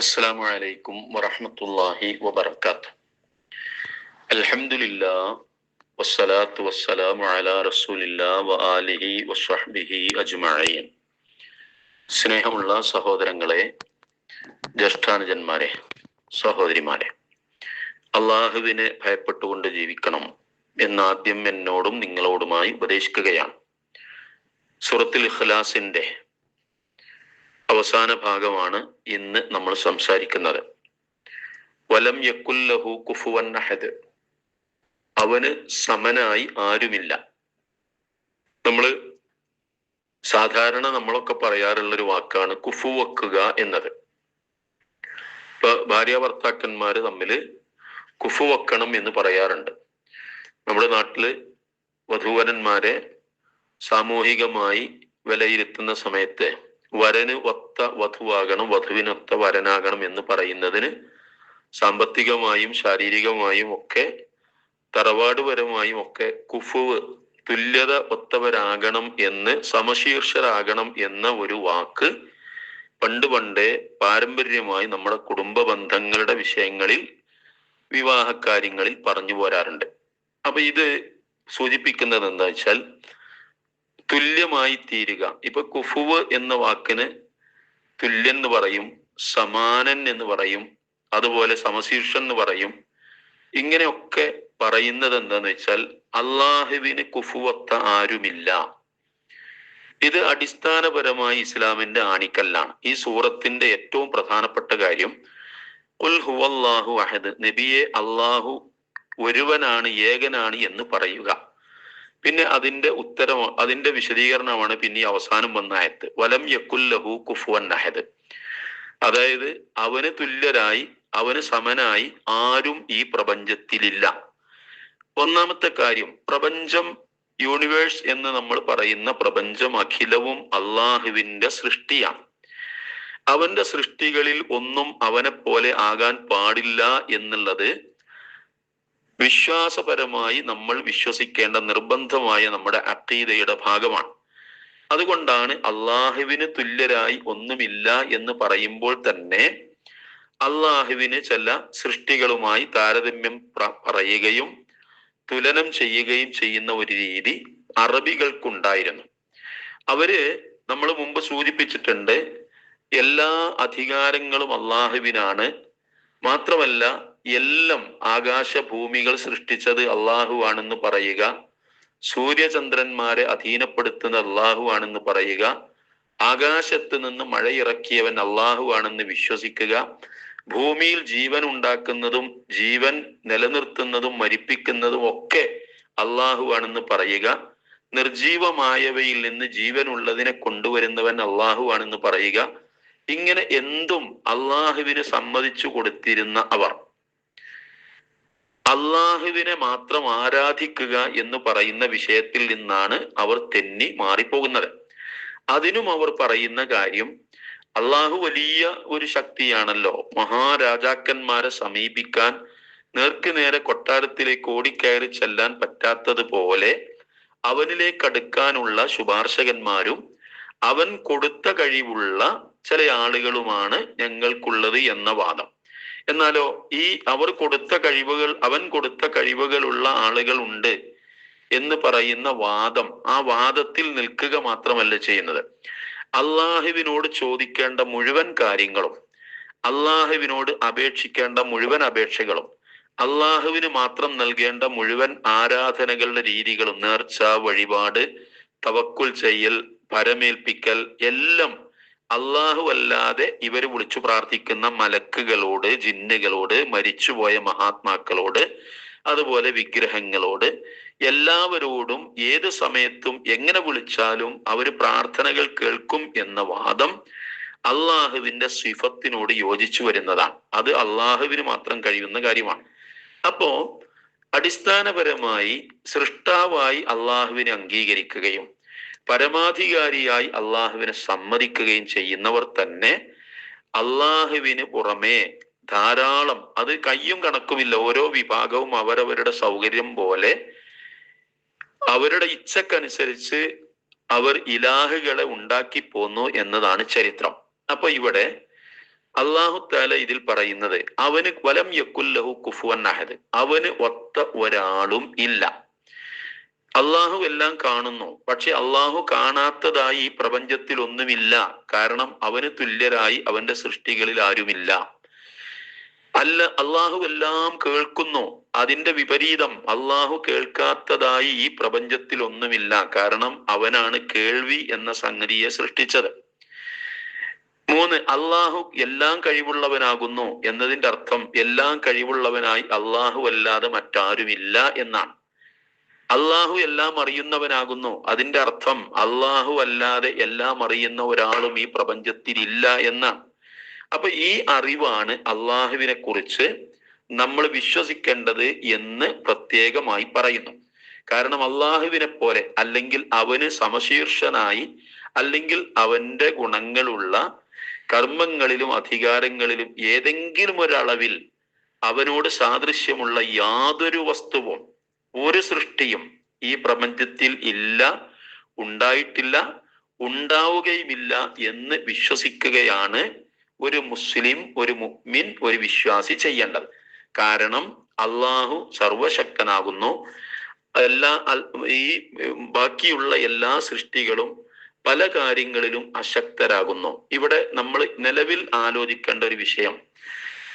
അസ്സലാമു അലൈക്കും വറഹമത്തല്ലാഹി വബർക്കാത്ത്. അൽഹംദുലില്ലാ വസ്സലാത്തു വസ്സലാമു അലാ റസൂലില്ലാ വ വസ്വഹ്ബിഹി അജ്മഈൻ. സ്നേഹമുള്ള സഹോദരങ്ങളെ ജ്യേഷ്ഠാനുജന്മാരെ സഹോദരിമാരെ അള്ളാഹുവിനെ ഭയപ്പെട്ടുകൊണ്ട് ജീവിക്കണം എന്നാദ്യം എന്നോടും നിങ്ങളോടുമായി ഉപദേശിക്കുകയാണ്. സൂറത്തിൽ ഇഖ്ലാസിന്റെ അവസാന ഭാഗമാണ് ഇന്ന് നമ്മൾ സംസാരിക്കുന്നത്. വലം യക്കുല്ലഹു കുഫുവൻ അഹദ്. അവന് സമനായി ആരുമില്ല. നമ്മൾ സാധാരണ നമ്മളൊക്കെ പറയാറുള്ള ഒരു വാക്കാണ് കുഫു വെക്കുക എന്നത്. ഇപ്പൊ ഭാര്യ ഭർത്താക്കന്മാര് തമ്മിൽ കുഫു വെക്കണം എന്ന് പറയാറുണ്ട്. നമ്മുടെ നാട്ടിൽ വധൂവരന്മാരെ സാമൂഹികമായി വിലയിരുത്തുന്ന സമയത്ത് വരന് ഒത്ത വധുവാകണം വധുവിനൊത്ത വരനാകണം എന്ന് പറയുന്നതിന് സാമ്പത്തികമായും ശാരീരികമായും ഒക്കെ തറവാടുപരമായും ഒക്കെ കുഫുവ് തുല്യത ഒത്തവരാകണം എന്ന് സമശീർഷരാകണം എന്ന ഒരു വാക്ക് പണ്ട് പണ്ടേ പാരമ്പര്യമായി നമ്മുടെ കുടുംബ ബന്ധങ്ങളുടെ വിഷയങ്ങളിൽ വിവാഹ കാര്യങ്ങളിൽ പറഞ്ഞു പോരാറുണ്ട്. അപ്പൊ ഇത് സൂചിപ്പിക്കുന്നത് എന്താ വെച്ചാൽ തുല്യമായി തീരുക. ഇപ്പൊ കുഫുവ് എന്ന വാക്കിന് തുല്യൻ എന്ന് പറയും സമാനൻ എന്ന് പറയും അതുപോലെ സമശീർഷൻ എന്ന് പറയും. ഇങ്ങനെയൊക്കെ പറയുന്നത് എന്താന്ന് വെച്ചാൽ അള്ളാഹുവിന് കുഫുവത്ത ആരുമില്ല. ഇത് അടിസ്ഥാനപരമായി ഇസ്ലാമിന്റെ ആണിക്കല്ലാണ്. ഈ സൂറത്തിന്റെ ഏറ്റവും പ്രധാനപ്പെട്ട കാര്യം ഉൽ ഹുവല്ലാഹു അഹദ് നബിയെ അള്ളാഹു ഒരുവനാണ് ഏകനാണ് എന്ന് പറയുക. പിന്നെ അതിന്റെ ഉത്തരം അതിന്റെ വിശദീകരണമാണ് പിന്നെ അവസാനം വന്ന വലം യക്കുല്ലഹു കുഫുവൻ അഹദ്. അതായത് അവന് തുല്യരായി അവന് സമനായി ആരും ഈ പ്രപഞ്ചത്തിലില്ല. ഒന്നാമത്തെ കാര്യം പ്രപഞ്ചം യൂണിവേഴ്സ് എന്ന് നമ്മൾ പറയുന്ന പ്രപഞ്ചം അഖിലവും അള്ളാഹുവിന്റെ സൃഷ്ടിയാണ്. അവന്റെ സൃഷ്ടികളിൽ ഒന്നും അവനെ പോലെ ആകാൻ പാടില്ല എന്നുള്ളത് വിശ്വാസപരമായി നമ്മൾ വിശ്വസിക്കേണ്ട നിർബന്ധമായ നമ്മുടെ അക്കീതയുടെ ഭാഗമാണ്. അതുകൊണ്ടാണ് അള്ളാഹുവിന് തുല്യരായി ഒന്നുമില്ല എന്ന് പറയുമ്പോൾ തന്നെ അള്ളാഹുവിന് ചില സൃഷ്ടികളുമായി താരതമ്യം പറയുകയും തുലനം ചെയ്യുകയും ചെയ്യുന്ന ഒരു രീതി അറബികൾക്കുണ്ടായിരുന്നു. അവർ നമ്മൾ മുമ്പ് സൂചിപ്പിച്ചിട്ടുണ്ട് എല്ലാ അധികാരങ്ങളും അള്ളാഹുവിനാണ്. മാത്രമല്ല എല്ലാം ആകാശഭൂമികൾ സൃഷ്ടിച്ചത് അള്ളാഹു ആണെന്ന് പറയുക. സൂര്യചന്ദ്രന്മാരെ അധീനപ്പെടുത്തുന്ന അള്ളാഹു ആണെന്ന് പറയുക. ആകാശത്ത് നിന്ന് മഴ ഇറക്കിയവൻ അള്ളാഹു ആണെന്ന് വിശ്വസിക്കുക. ഭൂമിയിൽ ജീവൻ ഉണ്ടാക്കുന്നതും ജീവൻ നിലനിർത്തുന്നതും മരിപ്പിക്കുന്നതും ഒക്കെ അള്ളാഹു ആണെന്ന് പറയുക. നിർജീവമായവയിൽ നിന്ന് ജീവൻ ഉള്ളതിനെ കൊണ്ടുവരുന്നവൻ അള്ളാഹു ആണെന്ന് പറയുക. ഇങ്ങനെ എന്തും അള്ളാഹുവിന് സമ്മതിച്ചു കൊടുത്തിരുന്ന അവർ. അള്ളാഹുവിനെ മാത്രം ആരാധിക്കുക എന്ന് പറയുന്ന വിഷയത്തിൽ നിന്നാണ് അവർ തെന്നി മാറിപ്പോകുന്നത്. അതിനും അവർ പറയുന്ന കാര്യം അള്ളാഹു വലിയ ഒരു ശക്തിയാണല്ലോ. മഹാരാജാക്കന്മാരെ സമീപിക്കാൻ നേർക്ക് നേരെ കൊട്ടാരത്തിലേക്ക് ഓടിക്കയറി ചെല്ലാൻ പറ്റാത്തതുപോലെ അവനിലേക്ക് അടുക്കാനുള്ള ശുപാർശകന്മാരും അവൻ കൊടുത്ത കഴിവുള്ള ചില ആളുകളുമാണ് ഞങ്ങൾക്കുള്ളത് എന്ന വാദം. എന്നാലോ ഈ അവർ കൊടുത്ത കഴിവുകൾ അവൻ കൊടുത്ത കഴിവുകളുള്ള ആളുകൾ ഉണ്ട് എന്ന് പറയുന്ന വാദം ആ വാദത്തിൽ നിൽക്കുക മാത്രമല്ല ചെയ്യുന്നത്. അള്ളാഹുവിനോട് ചോദിക്കേണ്ട മുഴുവൻ കാര്യങ്ങളും അള്ളാഹുവിനോട് അപേക്ഷിക്കേണ്ട മുഴുവൻ അപേക്ഷകളും അള്ളാഹുവിന് മാത്രം നൽകേണ്ട മുഴുവൻ ആരാധനകളുടെ രീതികളും നേർച്ച വഴിപാട് തവക്കുൽ ചെയ്യൽ പരമേൽപ്പിക്കൽ എല്ലാം അള്ളാഹു അല്ലാതെ ഇവർ വിളിച്ചു പ്രാർത്ഥിക്കുന്ന മലക്കുകളോട് ജിന്നുകളോട് മരിച്ചുപോയ മഹാത്മാക്കളോട് അതുപോലെ വിഗ്രഹങ്ങളോട് എല്ലാവരോടും ഏത് സമയത്തും എങ്ങനെ വിളിച്ചാലും അവർ പ്രാർത്ഥനകൾ കേൾക്കും എന്ന വാദം അള്ളാഹുവിന്റെ സിഫത്തിനോട് യോജിച്ചു വരുന്നതാണ്. അത് അള്ളാഹുവിന് മാത്രം കഴിയുന്ന കാര്യമാണ്. അപ്പോ അടിസ്ഥാനപരമായി സൃഷ്ടാവായി അള്ളാഹുവിനെ അംഗീകരിക്കുകയും പരമാധികാരിയായി അള്ളാഹുവിനെ സമ്മതിക്കുകയും ചെയ്യുന്നവർ തന്നെ അള്ളാഹുവിന് പുറമേ ധാരാളം അത് കയ്യും കണക്കുമില്ല ഓരോ വിഭാഗവും അവരവരുടെ സൗകര്യം പോലെ അവരുടെ ഇച്ഛക്കനുസരിച്ച് അവർ ഇലാഹുകളെ ഉണ്ടാക്കി പോന്നു എന്നതാണ് ചരിത്രം. അപ്പൊ ഇവിടെ അള്ളാഹു താല ഇതിൽ പറയുന്നത് അവന് വലം യക്കുല്ലഹു കുഫുവൻ അഹദ് അവന് ഒത്ത ഒരാളും ഇല്ല. അള്ളാഹു എല്ലാം കാണുന്നു. പക്ഷെ അള്ളാഹു കാണാത്തതായി ഈ പ്രപഞ്ചത്തിൽ ഒന്നുമില്ല. കാരണം അവന് തുല്യരായി അവന്റെ സൃഷ്ടികളിൽ ആരുമില്ല. അല്ല അള്ളാഹു എല്ലാം കേൾക്കുന്നു. അതിന്റെ വിപരീതം അള്ളാഹു കേൾക്കാത്തതായി ഈ പ്രപഞ്ചത്തിൽ ഒന്നുമില്ല. കാരണം അവനാണ് കേൾവി എന്ന സംഗതിയെ സൃഷ്ടിച്ചത്. മൂന്ന് അള്ളാഹു എല്ലാം കഴിവുള്ളവനാകുന്നു എന്നതിന്റെ അർത്ഥം എല്ലാം കഴിവുള്ളവനായി അള്ളാഹു അല്ലാതെ മറ്റാരുമില്ല എന്നാണ്. അള്ളാഹു എല്ലാം അറിയുന്നവനാകുന്നു. അതിന്റെ അർത്ഥം അള്ളാഹു അല്ലാതെ എല്ലാം അറിയുന്ന ഒരാളും ഈ പ്രപഞ്ചത്തിൽ ഇല്ല എന്നാണ്. അപ്പൊ ഈ അറിവാണ് അള്ളാഹുവിനെ കുറിച്ച് നമ്മൾ വിശ്വസിക്കേണ്ടത് എന്ന് പ്രത്യേകമായി പറയുന്നു. കാരണം അള്ളാഹുവിനെ പോലെ അല്ലെങ്കിൽ അവന് സമശീർഷനായി അല്ലെങ്കിൽ അവന്റെ ഗുണങ്ങളുള്ള കർമ്മങ്ങളിലും അധികാരങ്ങളിലും ഏതെങ്കിലും ഒരളവിൽ അവനോട് സാദൃശ്യമുള്ള യാതൊരു വസ്തുവും ഒരു സൃഷ്ടിയും ഈ പ്രപഞ്ചത്തിൽ ഇല്ല ഉണ്ടായിട്ടില്ല ഉണ്ടാവുകയുമില്ല എന്ന് വിശ്വസിക്കുകയാണ് ഒരു മുസ്ലിം ഒരു മുഅ്മിൻ ഒരു വിശ്വാസി ചെയ്യേണ്ടത്. കാരണം അള്ളാഹു സർവശക്തനാകുന്നു. എല്ലാ ഈ ബാക്കിയുള്ള എല്ലാ സൃഷ്ടികളും പല കാര്യങ്ങളിലും അശക്തരാകുന്നു. ഇവിടെ നമ്മൾ നിലവിൽ ആലോചിക്കേണ്ട ഒരു വിഷയം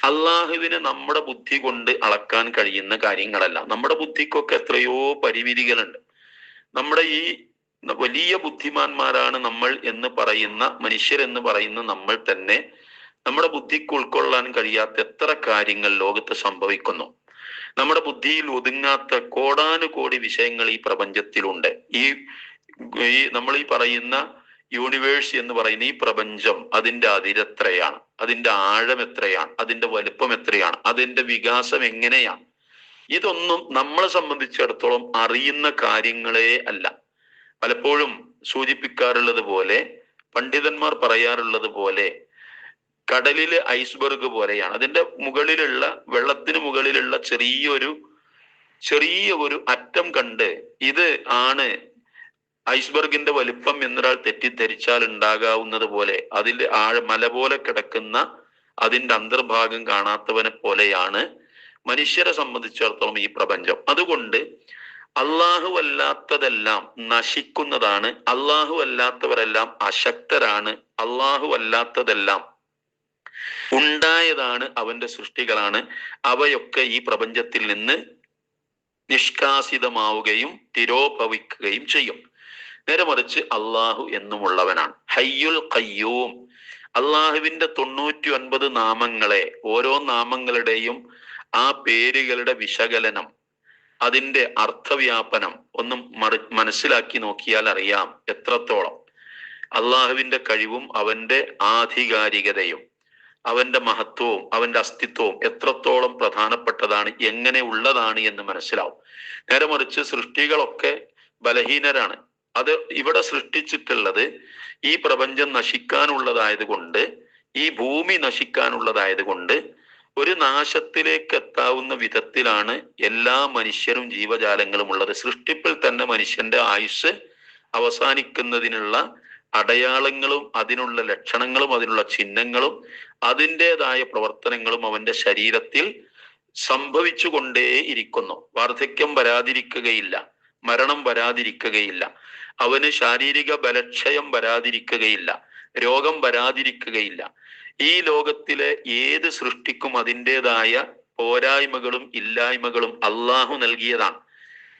അള്ളാഹുവിന് നമ്മുടെ ബുദ്ധി കൊണ്ട് അളക്കാൻ കഴിയുന്ന കാര്യങ്ങളല്ല. നമ്മുടെ ബുദ്ധിക്കൊക്കെ എത്രയോ പരിമിതികളുണ്ട്. നമ്മുടെ ഈ വലിയ ബുദ്ധിമാന്മാരാണ് നമ്മൾ എന്ന് പറയുന്ന മനുഷ്യർ എന്ന് പറയുന്ന നമ്മൾ തന്നെ നമ്മുടെ ബുദ്ധിക്ക് ഉൾക്കൊള്ളാൻ കഴിയാത്ത എത്ര കാര്യങ്ങൾ ലോകത്ത് സംഭവിക്കുന്നു. നമ്മുടെ ബുദ്ധിയിൽ ഒതുങ്ങാത്ത കോടാനുകോടി വിഷയങ്ങൾ ഈ പ്രപഞ്ചത്തിലുണ്ട്. ഈ നമ്മൾ ഈ പറയുന്ന യൂണിവേഴ്സ് എന്ന് പറയുന്ന ഈ പ്രപഞ്ചം അതിന്റെ അതിരെത്രയാണ്? അതിന്റെ ആഴം എത്രയാണ്? അതിന്റെ വലുപ്പം എത്രയാണ്? അതിന്റെ വികാസം എങ്ങനെയാണ്? ഇതൊന്നും നമ്മളെ സംബന്ധിച്ചിടത്തോളം അറിയുന്ന കാര്യങ്ങളെ അല്ല. പലപ്പോഴും സൂചിപ്പിക്കാറുള്ളത് പോലെ പണ്ഡിതന്മാർ പറയാറുള്ളത് പോലെ കടലിലെ ഐസ്ബർഗ് പോലെയാണ്. അതിന്റെ മുകളിലുള്ള വെള്ളത്തിന് മുകളിലുള്ള ചെറിയൊരു ചെറിയ ഒരു അറ്റം കണ്ട് ഇത് ആണ് ഐസ്ബർഗിന്റെ വലിപ്പം എന്നൊരാൾ തെറ്റിദ്ധരിച്ചാൽ ഉണ്ടാകാവുന്നത് പോലെ അതിന്റെ ആഴ മല പോലെ കിടക്കുന്ന അതിന്റെ അന്തർഭാഗം കാണാത്തവനെ പോലെയാണ് മനുഷ്യരെ സംബന്ധിച്ചിടത്തോളം ഈ പ്രപഞ്ചം. അതുകൊണ്ട് അള്ളാഹു അല്ലാത്തതെല്ലാം നശിക്കുന്നതാണ് അള്ളാഹു അല്ലാത്തവരെല്ലാം അശക്തരാണ് അള്ളാഹു അല്ലാത്തതെല്ലാം ഉണ്ടായതാണ് അവന്റെ സൃഷ്ടികളാണ്. അവയൊക്കെ ഈ പ്രപഞ്ചത്തിൽ നിന്ന് നിഷ്കാസിതമാവുകയും തിരോഭവിക്കുകയും ചെയ്യും. നേരെ മറിച്ച് അള്ളാഹു എന്നുമുള്ളവനാണ്. ഹയ്യുൽ കയ്യൂം അള്ളാഹുവിന്റെ തൊണ്ണൂറ്റി ഒൻപത് നാമങ്ങളെ ഓരോ നാമങ്ങളുടെയും ആ പേരുകളുടെ വിശകലനം അതിന്റെ അർത്ഥവ്യാപനം ഒന്നും മറി മനസ്സിലാക്കി നോക്കിയാൽ അറിയാം എത്രത്തോളം. അള്ളാഹുവിന്റെ കഴിവും അവന്റെ ആധികാരികതയും അവന്റെ മഹത്വവും അവന്റെ അസ്തിത്വവും എത്രത്തോളം പ്രധാനപ്പെട്ടതാണ് എങ്ങനെ ഉള്ളതാണ് എന്ന് മനസ്സിലാവും. നേരെ മറിച്ച് സൃഷ്ടികളൊക്കെ ബലഹീനരാണ്. അത് ഇവിടെ സൃഷ്ടിച്ചിട്ടുള്ളത് ഈ പ്രപഞ്ചം നശിക്കാനുള്ളതായത് കൊണ്ട് ഈ ഭൂമി നശിക്കാനുള്ളതായത് കൊണ്ട് ഒരു നാശത്തിലേക്ക് എത്താവുന്ന വിധത്തിലാണ് എല്ലാ മനുഷ്യരും ജീവജാലങ്ങളും ഉള്ളത്. സൃഷ്ടിപ്പിൽ തന്നെ മനുഷ്യന്റെ ആയുസ് അവസാനിക്കുന്നതിനുള്ള അടയാളങ്ങളും അതിനുള്ള ലക്ഷണങ്ങളും അതിനുള്ള ചിഹ്നങ്ങളും അതിന്റെതായ പ്രവർത്തനങ്ങളും അവന്റെ ശരീരത്തിൽ സംഭവിച്ചു കൊണ്ടേയിരിക്കുന്നു വാർദ്ധക്യം വരാതിരിക്കുകയില്ല. മരണം വരാതിരിക്കുകയില്ല. അവന് ശാരീരിക ബലക്ഷയം വരാതിരിക്കുകയില്ല രോഗം വരാതിരിക്കുകയില്ല. ഈ ലോകത്തിലെ ഏത് സൃഷ്ടിക്കും അതിന്റെതായ പോരായ്മകളും ഇല്ലായ്മകളും അള്ളാഹു നൽകിയതാണ്.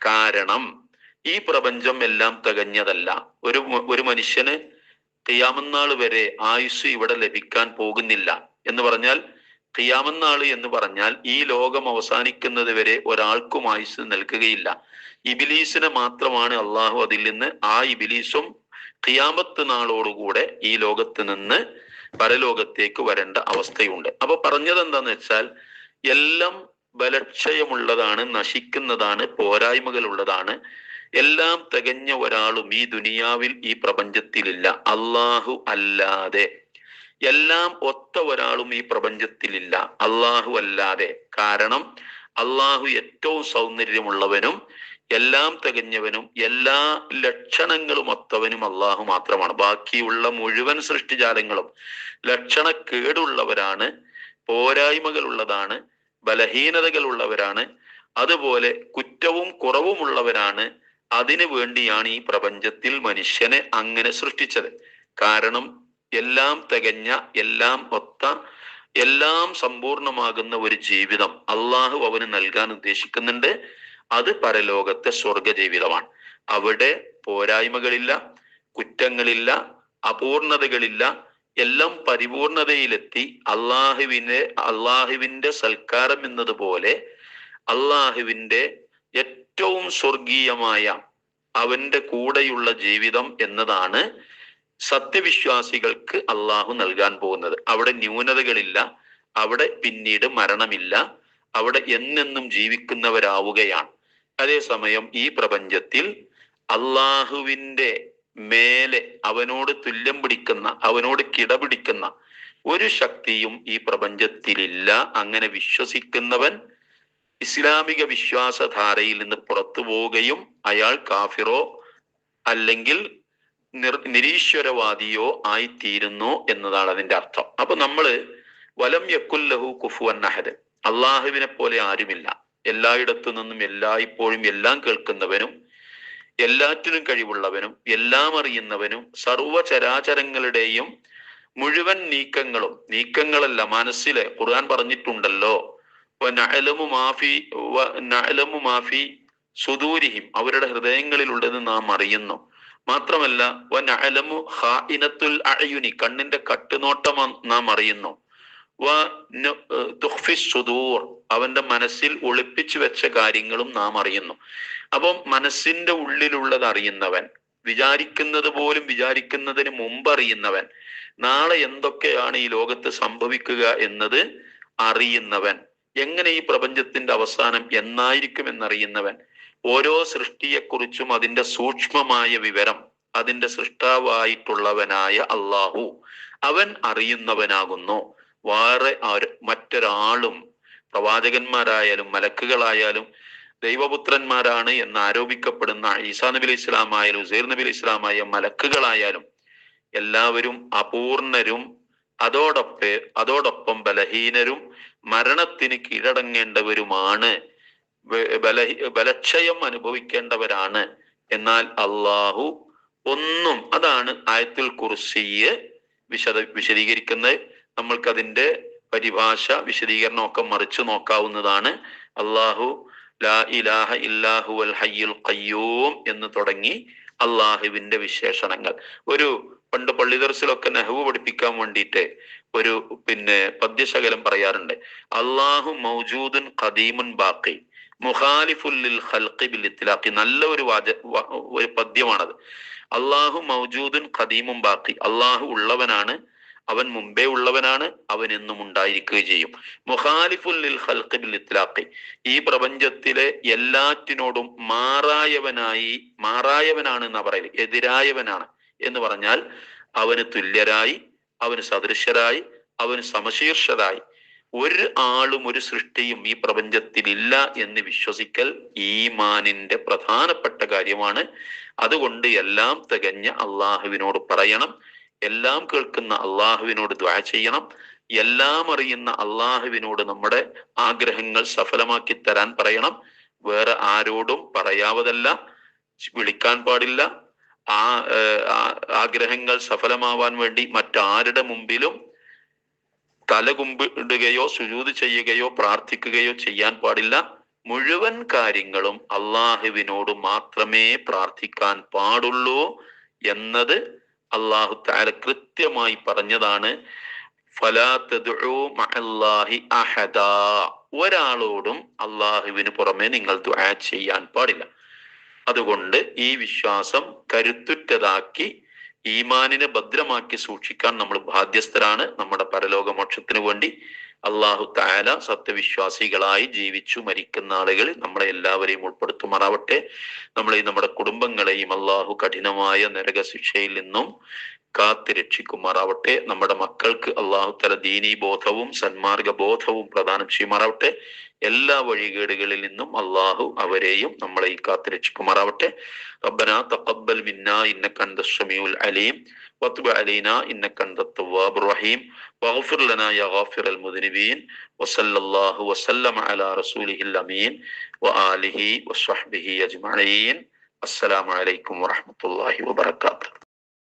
കാരണം ഈ പ്രപഞ്ചം എല്ലാം തികഞ്ഞതല്ല. ഒരു ഒരു മനുഷ്യന് ഖിയാമന്നാൾ വരെ ആയുസ് ഇവിടെ ലഭിക്കാൻ പോകുന്നില്ല എന്ന് പറഞ്ഞാൽ ഖിയാമന്നാൾ എന്ന് പറഞ്ഞാൽ ഈ ലോകം അവസാനിക്കുന്നത് വരെ ഒരാൾക്കും ആയുസ് നൽകുകയില്ല. ഇബിലീസിനെ മാത്രമാണ് അള്ളാഹു അതിൽ നിന്ന് ആ ഇബിലീസും ഖിയാമത്ത് നാളോടുകൂടെ ഈ ലോകത്ത് നിന്ന് പരലോകത്തേക്ക് വരേണ്ട അവസ്ഥയുണ്ട്. അപ്പൊ പറഞ്ഞത് എന്താന്ന് വെച്ചാൽ എല്ലാം ബലക്ഷയമുള്ളതാണ് നശിക്കുന്നതാണ് പോരായ്മകൾ ഉള്ളതാണ് എല്ലാം തികഞ്ഞ ഒരാളും ഈ ദുനിയാവിൽ ഈ പ്രപഞ്ചത്തിലില്ല. അള്ളാഹു അല്ലാതെ എല്ലാം ഒത്ത ഒരാളും ഈ പ്രപഞ്ചത്തിലില്ല. അള്ളാഹു അല്ലാതെ. കാരണം അള്ളാഹു ഏറ്റവും സൗന്ദര്യമുള്ളവനും എല്ലാം തികഞ്ഞവനും എല്ലാ ലക്ഷണങ്ങളും ഒത്തവനും അള്ളാഹു മാത്രമാണ്. ബാക്കിയുള്ള മുഴുവൻ സൃഷ്ടിജാലങ്ങളും ലക്ഷണക്കേടുള്ളവരാണ് പോരായ്മകളുള്ളതാണ് ബലഹീനതകളുള്ളവരാണ് അതുപോലെ കുറ്റവും കുറവുമുള്ളവരാണ്. അതിനു വേണ്ടിയാണ് ഈ പ്രപഞ്ചത്തിൽ മനുഷ്യനെ അങ്ങനെ സൃഷ്ടിച്ചത്. കാരണം എല്ലാം തികഞ്ഞ എല്ലാം ഒത്ത എല്ലാം സമ്പൂർണമാകുന്ന ഒരു ജീവിതം അള്ളാഹു അവന് നൽകാൻ ഉദ്ദേശിക്കുന്നുണ്ട്. അത് പരലോകത്തെ സ്വർഗ ജീവിതമാണ് അവിടെ പോരായ്മകളില്ല കുറ്റങ്ങളില്ല അപൂർണതകളില്ല. എല്ലാം പരിപൂർണതയിലെത്തി അള്ളാഹുവിനെ അള്ളാഹുവിന്റെ സൽക്കാരം എന്നതുപോലെ അള്ളാഹുവിന്റെ ഏറ്റവും സ്വർഗീയമായ അവന്റെ കൂടെയുള്ള ജീവിതം എന്നതാണ് സത്യവിശ്വാസികൾക്ക് അള്ളാഹു നൽകാൻ പോകുന്നത്. അവിടെ ന്യൂനതകളില്ല അവിടെ പിന്നീട് മരണമില്ല അവിടെ എന്നെന്നും ജീവിക്കുന്നവരാവുകയാണ്. അതേസമയം ഈ പ്രപഞ്ചത്തിൽ അള്ളാഹുവിന്റെ മേലെ അവനോട് തുല്യം പിടിക്കുന്ന അവനോട് കിടപിടിക്കുന്ന ഒരു ശക്തിയും ഈ പ്രപഞ്ചത്തിലില്ല. അങ്ങനെ വിശ്വസിക്കുന്നവൻ ഇസ്ലാമിക വിശ്വാസധാരയിൽ നിന്ന് പുറത്തു പോവുകയും അയാൾ കാഫിറോ അല്ലെങ്കിൽ നിർ നിരീശ്വരവാദിയോ ആയിത്തീരുന്നു എന്നതാണ് അതിന്റെ അർത്ഥം. അപ്പൊ നമ്മൾ വലം യക്കുല്ലഹു കുഫുവൻ അഹദ്. അള്ളാഹുവിനെ പോലെ ആരുമില്ല. എല്ലായിടത്തു നിന്നും എല്ലായ്പ്പോഴും എല്ലാം കേൾക്കുന്നവനും എല്ലാറ്റിനും കഴിവുള്ളവനും എല്ലാം അറിയുന്നവനും സർവചരാചരങ്ങളുടെയും മുഴുവൻ നീക്കങ്ങളും നീക്കങ്ങളല്ല മനസ്സിലെ ഖുർആൻ പറഞ്ഞിട്ടുണ്ടല്ലോ. മാഫി മാഫി സുദൂരിഹിം അവരുടെ ഹൃദയങ്ങളിലുള്ളത് നാം അറിയുന്നു. മാത്രമല്ല വനഅലമു കണ്ണിന്റെ കട്ടുനോട്ടം നാം അറിയുന്നു. സുദൂർ അവന്റെ മനസ്സിൽ ഒളിപ്പിച്ചു വെച്ച കാര്യങ്ങളും നാം അറിയുന്നു. അപ്പം മനസ്സിന്റെ ഉള്ളിലുള്ളത് അറിയുന്നവൻ വിചാരിക്കുന്നത് പോലും വിചാരിക്കുന്നതിന് മുമ്പ് അറിയുന്നവൻ നാളെ എന്തൊക്കെയാണ് ഈ ലോകത്ത് സംഭവിക്കുക എന്നത് അറിയുന്നവൻ എങ്ങനെ ഈ പ്രപഞ്ചത്തിന്റെ അവസാനം എന്നായിരിക്കും എന്നറിയുന്നവൻ ഓരോ സൃഷ്ടിയെക്കുറിച്ചും അതിന്റെ സൂക്ഷ്മമായ വിവരം അതിന്റെ സൃഷ്ടാവായിട്ടുള്ളവനായ അള്ളാഹു അവൻ അറിയുന്നവനാകുന്നു. വേറെ മറ്റൊരാളും പ്രവാചകന്മാരായാലും മലക്കുകളായാലും ദൈവപുത്രന്മാരാണ് എന്ന് ആരോപിക്കപ്പെടുന്ന ഈസാ നബി ഇസ്ലാം ആയാലും ഉസൈർ നബി ഇസ്ലാം ആയ മലക്കുകളായാലും എല്ലാവരും അപൂർണരും അതോടൊപ്പം അതോടൊപ്പം ബലഹീനരും മരണത്തിന് കീഴടങ്ങേണ്ടവരുമാണ്. ബല ബലക്ഷയം അനുഭവിക്കേണ്ടവരാണ്. എന്നാൽ അള്ളാഹു ഒന്നും അതാണ് ആയത്തിൽ കുറിച്ചിയെ വിശദ വിശദീകരിക്കുന്നത്. നമ്മൾക്കതിന്റെ പരിഭാഷ വിശദീകരണമൊക്കെ മറിച്ചു നോക്കാവുന്നതാണ്. അള്ളാഹു ലാ ഇലാഹ ഇല്ലാഹു അൽ ഹയ്യുൽ ഖയ്യൂം എന്ന് തുടങ്ങി അള്ളാഹുവിന്റെ വിശേഷണങ്ങൾ. ഒരു പണ്ട് പള്ളി ദർസിലൊക്കെ നെഹ്വു പഠിപ്പിക്കാൻ വേണ്ടിയിട്ട് ഒരു പിന്നെ പദ്യശകലം പറയാറുണ്ട്. അള്ളാഹു മൗജൂദുൻ ഖദീമുൻ ബാക്കി. മുഖാലിഫുല്ലിൽ ബിൽ നല്ല ഒരു വാച ഒരു പദ്യമാണത്. അള്ളാഹു മൗജൂദുൻ ഖദീമും ബാക്കി. അള്ളാഹു ഉള്ളവനാണ് അവൻ മുമ്പേ ഉള്ളവനാണ് അവൻ എന്നും ഉണ്ടായിരിക്കുകയും ചെയ്യും. മുഖാലിഫുല്ലിൽ ഖൽഖി ബിൽ ഈ പ്രപഞ്ചത്തിലെ എല്ലാറ്റിനോടും മാറായവനായി മാറായവനാണ് എന്നാ പറയൽ. എതിരായവനാണ് എന്ന് പറഞ്ഞാൽ അവന് തുല്യരായി അവന് സദൃശരായി അവന് സമശീർഷരായി ഒരു ആളും ഒരു സൃഷ്ടിയും ഈ പ്രപഞ്ചത്തിൽ ഇല്ല എന്ന് വിശ്വസിക്കൽ ഈമാനിന്റെ പ്രധാനപ്പെട്ട കാര്യമാണ്. അതുകൊണ്ട് എല്ലാം തികഞ്ഞ അള്ളാഹുവിനോട് പറയണം. എല്ലാം കേൾക്കുന്ന അള്ളാഹുവിനോട് ദ്വാ ചെയ്യണം. എല്ലാം അറിയുന്ന അള്ളാഹുവിനോട് നമ്മുടെ ആഗ്രഹങ്ങൾ സഫലമാക്കി തരാൻ പറയണം. വേറെ ആരോടും പറയാവതല്ല വിളിക്കാൻ പാടില്ല. ആ ആഗ്രഹങ്ങൾ സഫലമാവാൻ വേണ്ടി മറ്റാരുടെ മുമ്പിലും തലകുമ്പിടുകയോ സുജൂത് ചെയ്യുകയോ പ്രാർത്ഥിക്കുകയോ ചെയ്യാൻ പാടില്ല. മുഴുവൻ കാര്യങ്ങളും അള്ളാഹുവിനോട് മാത്രമേ പ്രാർത്ഥിക്കാൻ പാടുള്ളൂ എന്നത് അള്ളാഹു താല കൃത്യമായി പറഞ്ഞതാണ്. ഒരാളോടും അള്ളാഹുവിന് പുറമെ നിങ്ങൾ ദുആ ചെയ്യാൻ പാടില്ല. അതുകൊണ്ട് ഈ വിശ്വാസം കരുത്തുറ്റതാക്കി ഈമാനിനെ ഭദ്രമാക്കി സൂക്ഷിക്കാൻ നമ്മൾ ബാധ്യസ്ഥരാണ്. നമ്മുടെ പരലോകമോക്ഷത്തിന് വേണ്ടി അള്ളാഹു താല സത്യവിശ്വാസികളായി ജീവിച്ചു മരിക്കുന്ന ആളുകൾ നമ്മളെ എല്ലാവരെയും ഉൾപ്പെടുത്തുമാറാവട്ടെ. നമ്മളെ നമ്മുടെ കുടുംബങ്ങളെയും അള്ളാഹു കഠിനമായ നരകശിക്ഷയിൽ നിന്നും കാത്ത് രക്ഷിക്കുമാറാവട്ടെ നമ്മുടെ മക്കൾക്ക് അള്ളാഹു തല ദീനീ ബോധവും സന്മാർഗ ബോധവും പ്രദാനം ചെയ്യുമാറാവട്ടെ. എല്ലാ വഴികേടുകളിൽ നിന്നും അള്ളാഹു അവരെയും നമ്മളെ ഈ കാത്ത് രക്ഷിക്കുമാറാവട്ടെ റബ്ബന തഖബ്ബൽ മിന്ന ഇന്നക അൻത സമീഉൽ അലീം. വത്ബ് അലൈന ഇന്നക അൻത റഹീം. വഗ്ഫിർ ലനാ യാ മുദ്നിബീൻ. വസല്ലല്ലാഹു വസല്ലമ അലാ റസൂലിഹിൽ അമീൻ. വആലിഹി വസ്വഹ്ബിഹി അജ്മഈൻ. അസ്സലാമു അലൈക്കും വറഹ്മത്തുള്ളാഹി വബറകാതുഹു.